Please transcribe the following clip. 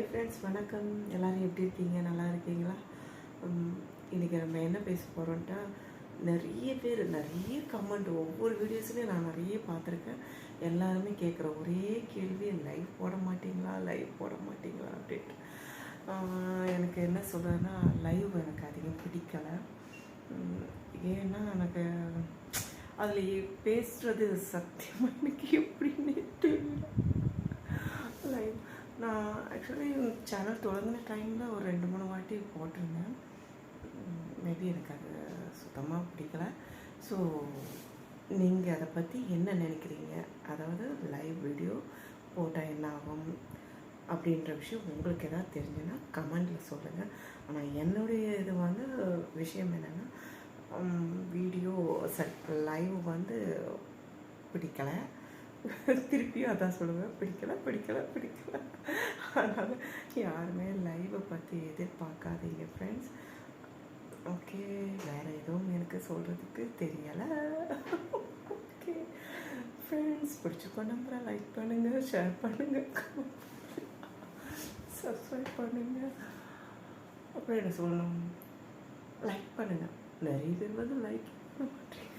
Hi friends வணக்கம். எல்லோரும் எப்படி இருக்கீங்க? நல்லா இருக்கீங்களா? இன்றைக்கி நம்ம என்ன பேச போகிறோன்ட்டா நிறைய பேர் நிறைய கமெண்ட் ஒவ்வொரு வீடியோஸ்லையும் நான் நிறைய பார்த்துருக்கேன். எல்லாருமே கேட்குற ஒரே கேள்வி லைவ் போட மாட்டீங்களா? லைவ் போட மாட்டிங்களா? அப்படின்ட்டு. எனக்கு என்ன சொல்கிறேன்னா லைவ் எனக்கு அதிகம் பிடிக்கலை. ஏன்னா எனக்கு அதில் பேசுகிறது சத்தியமாக எனக்கு எப்படின்னு நான் ஆக்சுவலி சேனல் தொடங்கின டைமில் ஒரு ரெண்டு மூணு வாட்டி போட்டிருந்தேன். மேபி எனக்கு அது சுத்தமாக பிடிக்கல. ஸோ நீங்கள் அதை பற்றி என்ன நினைக்கிறீங்க? அதாவது லைவ் வீடியோ போட்டால் என்ன ஆகும்? அப்படின்ற விஷயம் உங்களுக்கு எதாவது தெரிஞ்சுன்னா கமெண்டில் சொல்லுங்கள் ஆனால் என்னுடைய இது வந்து விஷயம் என்னென்னா வீடியோ சரி லைவ் வந்து பிடிக்கலை. திருப்பியும் அதான் சொல்லுவேன். பிடிக்கல பிடிக்கல பிடிக்கல. அதனால் யாருமே லைவை பற்றி எதிர்பார்க்காதீங்க ஃப்ரெண்ட்ஸ் ஓகே வேறு எதுவும் எனக்கு சொல்கிறதுக்கு தெரியலை. ஓகே ஃப்ரெண்ட்ஸ் பிடிச்சிக்கோ நம்பரை லைக் பண்ணுங்கள் ஷேர் பண்ணுங்கள் சப்ஸ்கிரைப் பண்ணுங்கள் அப்புறம் என்ன சொல்லணும்? லைக் பண்ணுங்கள் நிறைய பேர் வந்து லைக் பண்ண மாட்டேன்